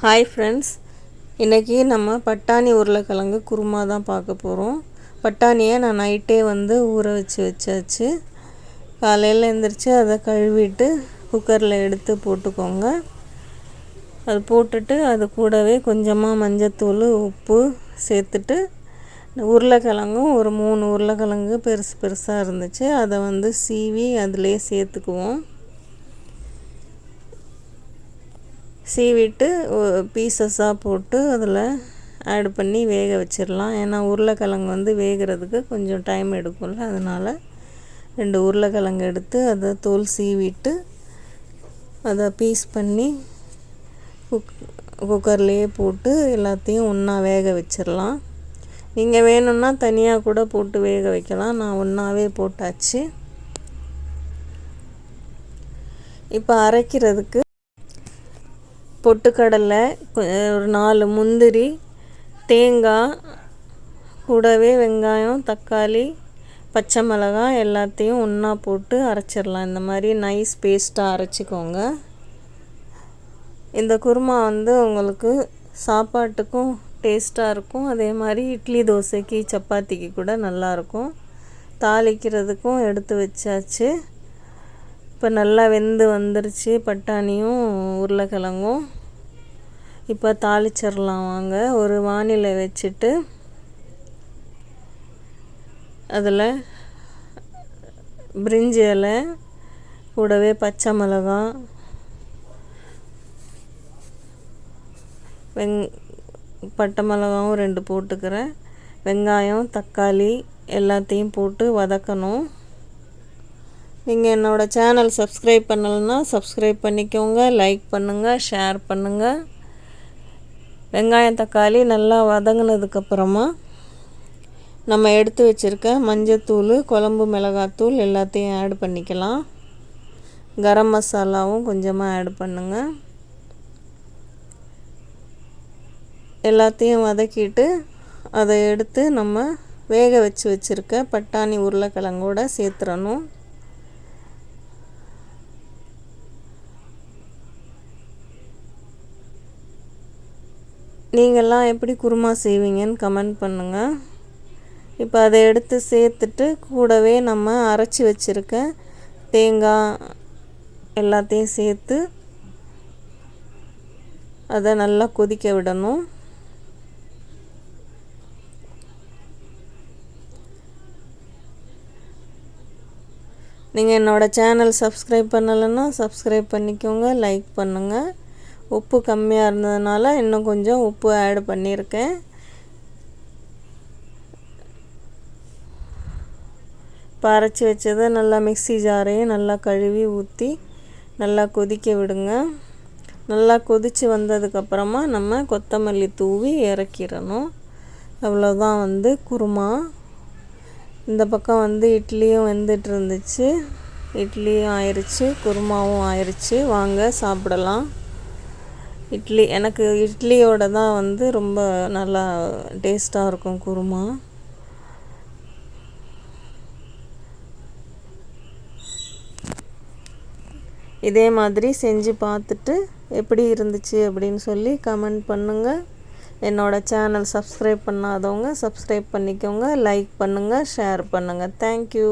Hi friends இன்றைக்கி நம்ம பட்டாணி உருளைக்கிழங்கு குருமா தான் பார்க்க போகிறோம் பட்டாணியை நான் நைட்டே வந்து ஊற வச்சு வச்சாச்சு. காலையில் எழுந்திரிச்சு அதை கழுவிட்டு குக்கரில் எடுத்து போட்டுக்கோங்க. அது போட்டுட்டு அது கூடவே கொஞ்சமாக மஞ்சத்தூள் உப்பு சேர்த்துட்டு உருளைக்கிழங்கும் ஒரு மூணு உருளைக்கிழங்கு பெருசு பெருசாக இருந்துச்சு. அதை வந்து சீவி அதிலே சேர்த்துக்குவோம். சீவிட்டு பீசஸாக போட்டு அதில் ஆட் பண்ணி வேக வச்சிடலாம் ஏன்னா உருளைக்கிழங்கு வந்து வேகிறதுக்கு கொஞ்சம் டைம் எடுக்கும்ல. அதனால் ரெண்டு உருளைக்கிழங்கு எடுத்து அதை தோல் சீவிட்டு அதை பீஸ் பண்ணி குக் குக்கர்லேயே போட்டு எல்லாத்தையும் ஒன்றா வேக வச்சிடலாம் நீங்கள் வேணும்னா தனியாக கூட போட்டு வேக வைக்கலாம். நான் ஒன்றாவே போட்டாச்சு. இப்போ அரைக்கிறதுக்கு பொட்டுக்கடலை ஒரு நாலு முந்திரி தேங்காய் கூடவே வெங்காயம் தக்காளி பச்சை மிளகாய் எல்லாத்தையும் ஒன்றா போட்டு அரைச்சிடலாம். இந்த மாதிரி நைஸ் பேஸ்ட்டாக அரைச்சிக்கோங்க. இந்த குருமா வந்து உங்களுக்கு சாப்பாட்டுக்கும் டேஸ்ட்டாக இருக்கும். அதே மாதிரி இட்லி தோசைக்கு சப்பாத்திக்கு கூட நல்லாயிருக்கும் தாளிக்கிறதுக்கும் எடுத்து வச்சாச்சு. இப்போ நல்லா வெந்து வந்துருச்சு. பட்டாணியும் உருளைக்கிழங்கும். இப்போ தாளிச்சிடலாம் வாங்க. ஒரு வானிலை வச்சுட்டு அதில் பிரிஞ்சி இலை கூடவே பச்சை மிளகா வெங் பட்டை மிளகாவும் ரெண்டு போட்டுக்கிறேன். வெங்காயம் தக்காளி எல்லாத்தையும் போட்டு வதக்கணும். நீங்கள் என்னோடய சேனல் சப்ஸ்கிரைப் பண்ணலைன்னா சப்ஸ்கிரைப் பண்ணிக்கோங்க லைக் பண்ணுங்கள் ஷேர் பண்ணுங்கள் வெங்காயம் தக்காளி நல்லா வதங்கினதுக்கப்புறமா நம்ம எடுத்து வச்சுருக்க மஞ்சத்தூள் குழம்பு மிளகாத்தூள் எல்லாத்தையும் ஆட் பண்ணிக்கலாம். கரம் மசாலாவும் கொஞ்சமாக ஆட் பண்ணுங்கள் எல்லாத்தையும் வதக்கிட்டு அதை எடுத்து நம்ம வேக வச்சு வச்சுருக்க பட்டாணி உருளைக்கிழங்கோடு சேர்த்துறணும். நீங்கள்லாம் எப்படி குருமா செய்வீங்கன்னு கமெண்ட் பண்ணுங்கள் இப்போ அதை எடுத்து சேர்த்துட்டு கூடவே நம்ம அரைச்சி வச்சுருக்க தேங்காய் எல்லாத்தையும் சேர்த்து அதை நல்லா கொதிக்க விடணும். நீங்கள் என்னோடய சேனல் சப்ஸ்கிரைப் பண்ணலைன்னா சப்ஸ்கிரைப் பண்ணிக்கோங்க லைக் பண்ணுங்கள் உப்பு கம்மியாக இருந்ததுனால இன்னும் கொஞ்சம் உப்பு ஆட் பண்ணியிருக்கேன். பறச்சி வச்சதை நல்லா மிக்சி ஜாரையும் நல்லா கழுவி ஊற்றி நல்லா கொதிக்க விடுங்க. நல்லா கொதித்து வந்ததுக்கப்புறமா நம்ம கொத்தமல்லி தூவி இறக்கிடணும். அவ்வளோதான் வந்து குருமா. இந்த பக்கம் வந்து இட்லியும் வெந்துட்டு இருந்துச்சு. இட்லியும் ஆயிடுச்சு குருமாவும் ஆயிடுச்சு வாங்க சாப்பிடலாம். இட்லி எனக்கு இட்லியோட தான் வந்து ரொம்ப நல்லா டேஸ்ட்டாக இருக்கும் குருமா. இதே மாதிரி செஞ்சு பார்த்துட்டு எப்படி இருந்துச்சு அப்படின்னு சொல்லி கமெண்ட் பண்ணுங்கள் என்னோடய சேனல் சப்ஸ்கிரைப் பண்ணாதவங்க சப்ஸ்கிரைப் பண்ணிக்கோங்க லைக் பண்ணுங்கள் ஷேர் பண்ணுங்கள் தேங்க்யூ